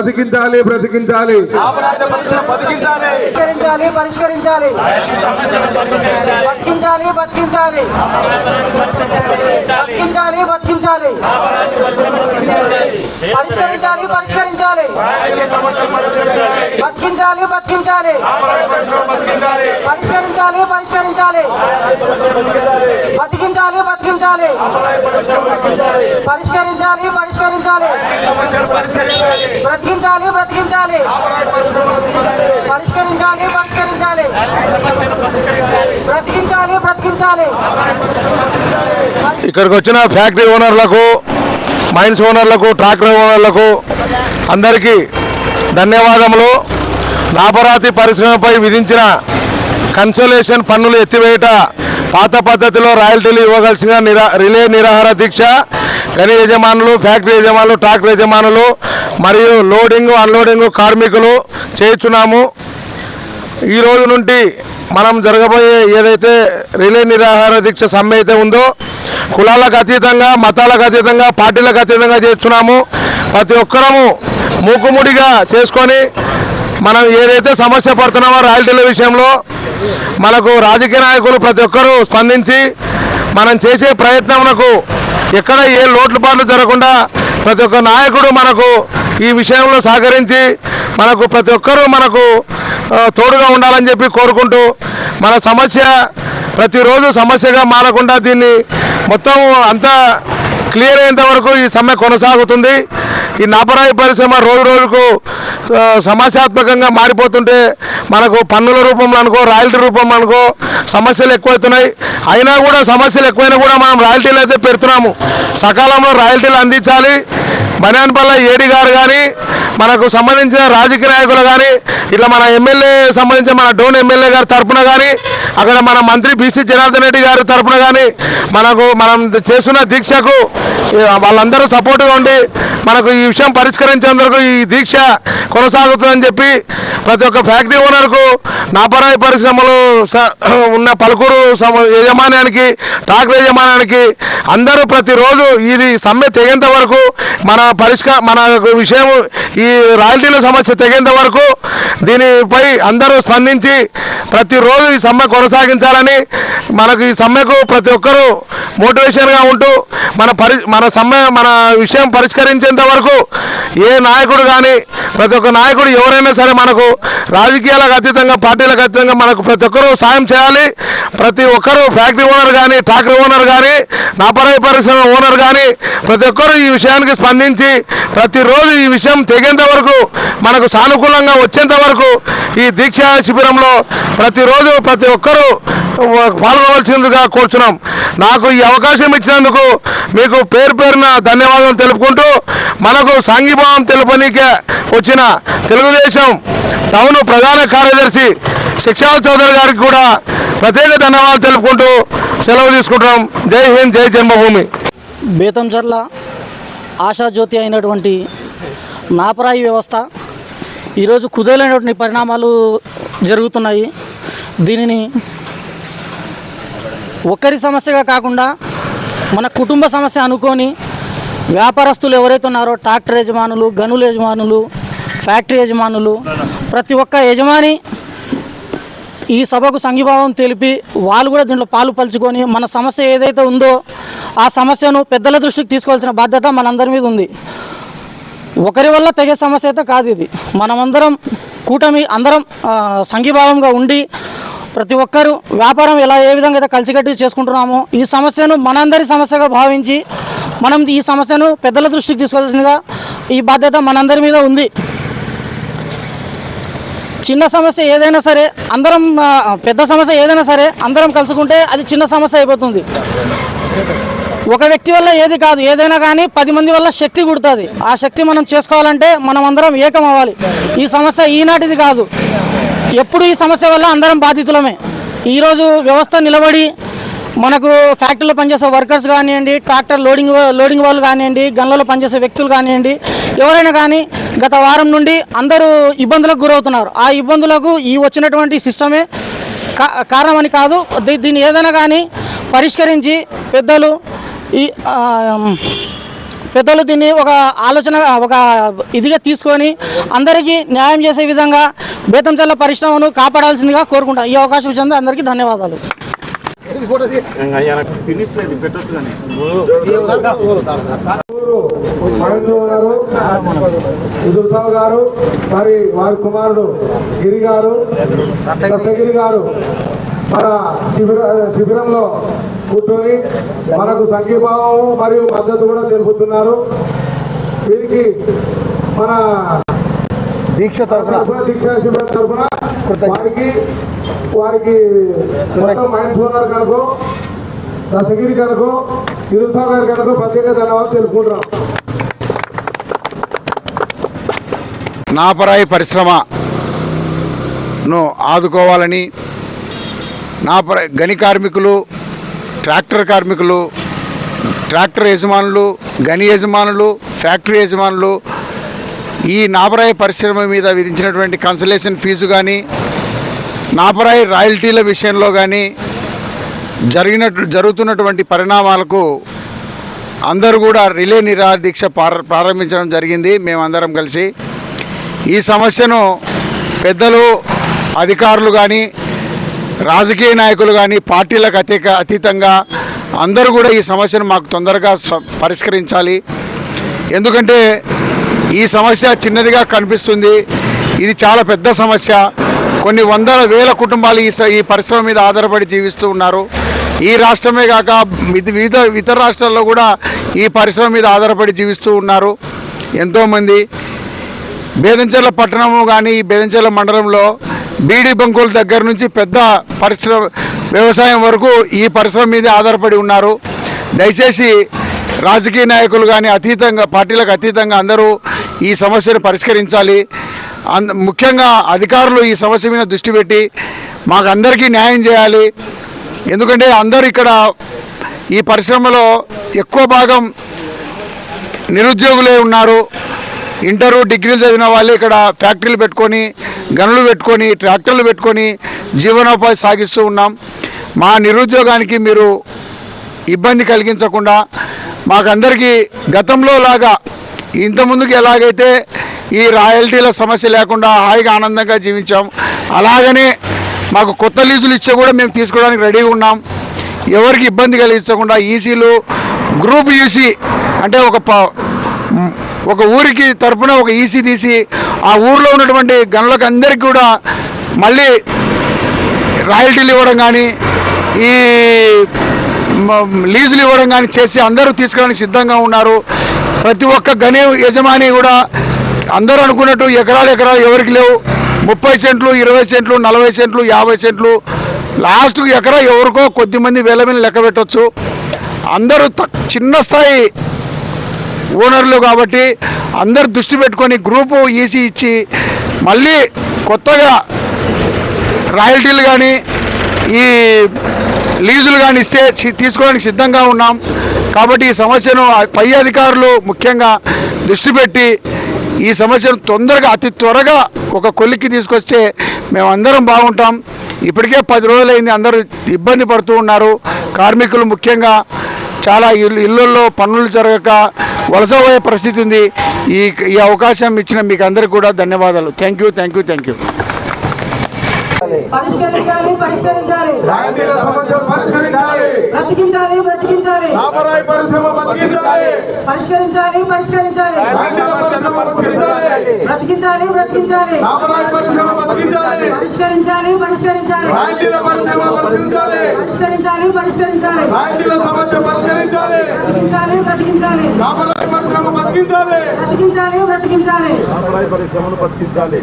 బ్రతికించాలి బ్రతికించాలి. పరిష్కరించాలి పరిష్కరించాలి. బతికించాలి బతికించాలి. బతికించాలి బతికించాలి. పరిష్కరించాలి పరిష్కరించాలి. బతికించాలి బతికించాలి. పరిష్కరించాలి పరిష్కరించాలి. బతికించాలి బతికించాలి. పరిష్కరించాలి పరిష్కరించాలి. బ్రతికించాలి బ్రతికించాలి. పరిష్కరించాలి పరిష్కరించాలి. బ్రతికించాలి బ్రతికించాలి. ఇక్కడికి వచ్చిన ఫ్యాక్టరీ ఓనర్లకు మైన్స్ ఓనర్లకు ట్రాక్టర్ ఓనర్లకు అందరికీ ధన్యవాదములు. నాపరాతి పరిశ్రమపై విధించిన కన్సోలేషన్ పన్నులు ఎత్తివేయట పాత పద్ధతిలో రాయల్టీలు ఇవ్వగలిసిన నిరా రిలే నిరాహార దీక్ష గని యజమానులు ఫ్యాక్టరీ యజమానులు ట్రాక్టర్ యజమానులు మరియు లోడింగ్ అన్లోడింగ్ కార్మికులు చేస్తున్నాము ఈ రోజు నుండి మనం జరగబోయే ఏదైతే రిలే నిరాహార దీక్ష సమ్మె అయితే ఉందో కులాలకు అతీతంగా మతాలకు అతీతంగా పార్టీలకు అతీతంగా చేస్తున్నాము ప్రతి ఒక్కరము మూకుముడిగా చేసుకొని మనం ఏదైతే సమస్య పడుతున్నామో రాయల్టీల విషయంలో మనకు రాజకీయ నాయకులు ప్రతి ఒక్కరూ స్పందించి మనం చేసే ప్రయత్నమునకు ఎక్కడ ఏ లోట్లుపాట్లు జరగకుండా ప్రతి ఒక్క నాయకుడు మనకు ఈ విషయంలో సహకరించి మనకు ప్రతి ఒక్కరూ మనకు తోడుగా ఉండాలని చెప్పి కోరుకుంటూ మన సమస్య ప్రతిరోజు సమస్యగా మారకుండా దీన్ని మొత్తం అంతా క్లియర్ అయ్యేంత వరకు ఈ సమ్మె కొనసాగుతుంది. ఈ నాపరాయి పరిశ్రమ రోజు రోజుకు సమస్యాత్మకంగా మారిపోతుంటే మనకు పన్నుల రూపంలో అనుకో రాయల్టీ రూపంలో అనుకో సమస్యలు ఎక్కువవుతున్నాయి అయినా కూడా సమస్యలు ఎక్కువైనా కూడా మనం రాయల్టీలు అయితే పెడుతున్నాము. సకాలంలో రాయల్టీలు అందించాలి. బనాన్పల్ల ఏడి గారు కానీ మనకు సంబంధించిన రాజకీయ నాయకులు కానీ ఇట్లా మన ఎమ్మెల్యే సంబంధించిన మన డోన్ ఎమ్మెల్యే గారి తరఫున కానీ అక్కడ మన మంత్రి బీసీ జనార్దన్ రెడ్డి గారి తరపున కానీ మనకు మనం చేస్తున్న దీక్షకు వాళ్ళందరూ సపోర్ట్గా ఉండి మనకు ఈ విషయం పరిష్కరించేందుకు ఈ దీక్ష కొనసాగుతుందని చెప్పి ప్రతి ఒక్క ఫ్యాక్టరీ ఓనర్కు నాపరాయి పరిశ్రమలు స- ఉన్న పలుకురు సమ- యజమాన్యానికి ట్రాక్టర్ యజమాన్యానికి అందరూ ప్రతిరోజు ఇది సమ్మె తెగేంత వరకు మన పరిష్కార మన విషయం ఈ రాయల్టీల సమస్య తెగేంత వరకు దీనిపై అందరూ స్పందించి ప్రతిరోజు ఈ సమ్మె కొనసాగించాలని మనకు ఈ సమ్మెకు ప్రతి ఒక్కరూ మోటివేషన్గా ఉంటూ మన పరి మన సమ్మె మన విషయం పరిష్కరించేంత వరకు ఏ నాయకుడు కానీ ప్రతి ఒక్క నాయకుడు ఎవరైనా సరే మనకు రాజకీయాలకు అతీతంగా పార్టీలకు అతీతంగా మనకు ప్రతి ఒక్కరూ సాయం చేయాలి. ప్రతి ఒక్కరూ ఫ్యాక్టరీ ఓనర్ కానీ ట్రాక్టర్ ఓనర్ కానీ నాపరాయి పరిశ్రమ ఓనర్ కానీ ప్రతి ఒక్కరూ ఈ విషయానికి స్పందించి ప్రతిరోజు ఈ విషయం తెగేంత వరకు మనకు సానుకూలంగా వచ్చేంత వరకు ఈ దీక్ష శిబిరంలో ప్రతిరోజు ప్రతి ఒక్కరూ పాల్గొనవలసిందిగా కోరుచున్నాం. నాకు ఈ అవకాశం ఇచ్చినందుకు మీకు పేరు పేరున ధన్యవాదాలు తెలుపుకుంటూ మనకు సంఘీభావం తెలుపనీకే వచ్చిన తెలుగుదేశం టౌన్ ప్రధాన కార్యదర్శి శిక్షా చౌదరి గారికి కూడా ప్రత్యేక ధన్యవాదాలు తెలుపుకుంటూ సెలవు తీసుకుంటున్నాం. జై హింద్ జై జన్మభూమి. బేతంచర్ల ఆశాజ్యోతి అయినటువంటి నాపరాయి వ్యవస్థ. ఈరోజు కుదేలైనటువంటి పరిణామాలు జరుగుతున్నాయి. దీనిని ఒక్కరి సమస్యగా కాకుండా మన కుటుంబ సమస్య అనుకొని వ్యాపారస్తులు ఎవరైతే ఉన్నారో ట్రాక్టర్ యజమానులు గనుల యజమానులు ఫ్యాక్టరీ యజమానులు ప్రతి ఒక్క యజమాని ఈ సభకు సంఘీభావం తెలిపి వాళ్ళు కూడా దీంట్లో పాలు పలుచుకొని మన సమస్య ఏదైతే ఉందో ఆ సమస్యను పెద్దల దృష్టికి తీసుకోవాల్సిన బాధ్యత మనందరి మీద ఉంది. ఒకరి వల్ల తెగే సమస్య అయితే కాదు ఇది. మనమందరం కూటమి అందరం సంఘీభావంగా ఉండి ప్రతి ఒక్కరూ వ్యాపారం ఎలా ఏ విధంగా అయితే కలిసికట్టి చేసుకుంటున్నామో ఈ సమస్యను మనందరి సమస్యగా భావించి మనం ఈ సమస్యను పెద్దల దృష్టికి తీసుకోవాల్సిందిగా ఈ బాధ్యత మనందరి మీద ఉంది. చిన్న సమస్య ఏదైనా సరే అందరం పెద్ద సమస్య ఏదైనా సరే అందరం కలుసుకుంటే అది చిన్న సమస్య అయిపోతుంది. ఒక వ్యక్తి వల్ల ఏది కాదు ఏదైనా కానీ పది మంది వల్ల శక్తి కుడుతుంది. ఆ శక్తి మనం చేసుకోవాలంటే మనం అందరం ఏకం అవ్వాలి. ఈ సమస్య ఈనాటిది కాదు. ఎప్పుడు ఈ సమస్య వల్ల అందరం బాధితులమే. ఈరోజు వ్యవస్థ నిలబడి మనకు ఫ్యాక్టరీలో పనిచేసే వర్కర్స్ కానివ్వండి ట్రాక్టర్ లోడింగ్ లోడింగ్ వాళ్ళు కానివ్వండి గన్లలో పనిచేసే వ్యక్తులు కానివ్వండి ఎవరైనా కానీ గత వారం నుండి అందరూ ఇబ్బందులకు గురవుతున్నారు. ఆ ఇబ్బందులకు ఈ వచ్చినటువంటి సిస్టమే కా- కారణమని కాదు. దీ- దీన్ని ఏదైనా కానీ పరిష్కరించి పెద్దలు ఈ పెద్దలు దీన్ని ఒక ఆలోచన ఒక ఇదిగా తీసుకొని అందరికీ న్యాయం చేసే విధంగా బేతంచల్ల పరిశ్రమను కాపాడాల్సిందిగా కోరుకుంటాం. ఈ అవకాశం ఇచ్చినందుకు అందరికీ ధన్యవాదాలు. మహేంద్ర గారు విదుర్సావ్ గారు మరి వారి కుమారుడు గిరి గారు దత్తగిరి గారు మన శిబిర శిబిరంలో కూర్చొని మనకు సంఘీభావం మరియు మద్దతు కూడా తెలుపుతున్నారు వీరికి మన దీక్ష తరఫున వారికి కనుక దశగిరి కనుక విదుర్సావ్ గారి కనుక ప్రత్యేక ధన్యవాదాలు తెలుపుకుంటున్నాం. నాపరాయి పరిశ్రమను ఆదుకోవాలని నాపర గని కార్మికులు ట్రాక్టర్ కార్మికులు ట్రాక్టర్ యజమానులు గని యజమానులు ఫ్యాక్టరీ యజమానులు ఈ నాపరాయి పరిశ్రమ మీద విధించినటువంటి కన్సలేషన్ ఫీజు కానీ నాపరాయి రాయల్టీల విషయంలో కానీ జరిగినట్టు జరుగుతున్నటువంటి పరిణామాలకు అందరూ కూడా రిలే నిరాదీక్ష ప్రారంభించడం జరిగింది. మేమందరం కలిసి ఈ సమస్యను పెద్దలు అధికారులు కానీ రాజకీయ నాయకులు కానీ పార్టీలకు అతీక అతీతంగా అందరూ కూడా ఈ సమస్యను మాకు తొందరగా స- పరిష్కరించాలి. ఎందుకంటే ఈ సమస్య చిన్నదిగా కనిపిస్తుంది. ఇది చాలా పెద్ద సమస్య. కొన్ని వందల వేల కుటుంబాలు ఈ ఈ పరిశ్రమ మీద ఆధారపడి జీవిస్తూ ఉన్నారు. ఈ రాష్ట్రమే కాక వివిధ ఇతర రాష్ట్రాల్లో కూడా ఈ పరిశ్రమ మీద ఆధారపడి జీవిస్తూ ఉన్నారు. ఎంతోమంది. బేదంచెర్ల పట్టణము కానీ ఈ బేదంచెర్ల మండలంలో బీడీ బంకుల దగ్గర నుంచి పెద్ద పరిశ్రమ వ్యవసాయం వరకు ఈ పరిశ్రమ మీద ఆధారపడి ఉన్నారు. దయచేసి రాజకీయ నాయకులు కానీ అతీతంగా పార్టీలకు అతీతంగా అందరూ ఈ సమస్యను పరిష్కరించాలి. అంద ముఖ్యంగా అధికారులు ఈ సమస్య మీద దృష్టి పెట్టి మాకు అందరికీ న్యాయం చేయాలి. ఎందుకంటే అందరూ ఇక్కడ ఈ పరిశ్రమలో ఎక్కువ భాగం నిరుద్యోగులే ఉన్నారు. ఇంటరు డిగ్రీలు చదివిన వాళ్ళు ఇక్కడ ఫ్యాక్టరీలు పెట్టుకొని గనులు పెట్టుకొని ట్రాక్టర్లు పెట్టుకొని జీవనోపాధి సాగిస్తూ ఉన్నాం. మా నిరుద్యోగానికి మీరు ఇబ్బంది కలిగించకుండా మాకందరికీ గతంలో లాగా ఇంతకుముందుకు ఎలాగైతే ఈ రాయల్టీల సమస్య లేకుండా హాయిగా ఆనందంగా జీవించాం అలాగనే మాకు కొత్త లీజులు ఇచ్చే కూడా మేము తీసుకోవడానికి రెడీగా ఉన్నాం. ఎవరికి ఇబ్బంది కలిగించకుండా ఈసీలు గ్రూప్ ఈసీ అంటే ఒక ప- ఒక ఊరికి తరపున ఒక ఈసీ తీసి ఆ ఊర్లో ఉన్నటువంటి గనులకు అందరికీ కూడా మళ్ళీ రాయల్టీలు ఇవ్వడం కానీ ఈ లీజులు ఇవ్వడం కానీ చేసి అందరూ తీసుకోవడానికి సిద్ధంగా ఉన్నారు. ప్రతి ఒక్క గని యజమాని కూడా అందరూ అనుకున్నట్టు ఎకరాలు ఎకరాలు ఎవరికి లేవు. ముప్పై సెంట్లు ఇరవై సెంట్లు నలభై సెంట్లు యాభై సెంట్లు. లాస్ట్కు ఎకరా ఎవరికో కొద్దిమంది వేల మీద లెక్క పెట్టవచ్చు అందరూ చిన్న స్థాయి ఓనర్లు కాబట్టి అందరు దృష్టి పెట్టుకొని గ్రూపు ఈసీ ఇచ్చి మళ్ళీ కొత్తగా రాయల్టీలు కానీ ఈ లీజులు కానీ ఇస్తే తీసుకోవడానికి సిద్ధంగా ఉన్నాం. కాబట్టి ఈ సమస్యను పై అధికారులు ముఖ్యంగా దృష్టి పెట్టి ఈ సమస్యను తొందరగా అతి త్వరగా ఒక కొలిక్కి తీసుకొస్తే మేము అందరం బాగుంటాం. ఇప్పటికే పది రోజులైంది అందరూ ఇబ్బంది పడుతూ ఉన్నారు. కార్మికులు ముఖ్యంగా చాలా ఇల్లు ఇళ్ళల్లో పనులు జరగక వలస పోయే పరిస్థితి ఉంది. ఈ ఈ అవకాశం ఇచ్చిన మీకు అందరికీ కూడా ధన్యవాదాలు. Thank you thank you thank you. పరిష్కరించాలి పరిష్కరించాలి. రాయల్టీల సమస్యలు పరిష్కరించాలి. బ్రతికించాలి బ్రతికించాలి. నాపరాయి పరిశ్రమ బతికించాలి పరిష్కరించాలి పరిష్కరించాలి. రాయల్టీల పరిశ్రమ బతికించాలి బ్రతికించాలి బ్రతికించాలి. నాపరాయి పరిశ్రమ బతికించాలి పరిష్కరించాలి పరిష్కరించాలి. రాయల్టీల పరిశ్రమ బతికించాలి పరిష్కరించాలి పరిష్కరించాలి. రాయల్టీల సమస్య పరిష్కరించాలి. బ్రతికించాలి బ్రతికించాలి. నాపరాయి పరిశ్రమ బతికించాలి బ్రతికించాలి బ్రతికించాలి. నాపరాయి పరిశ్రమను బతికించాలి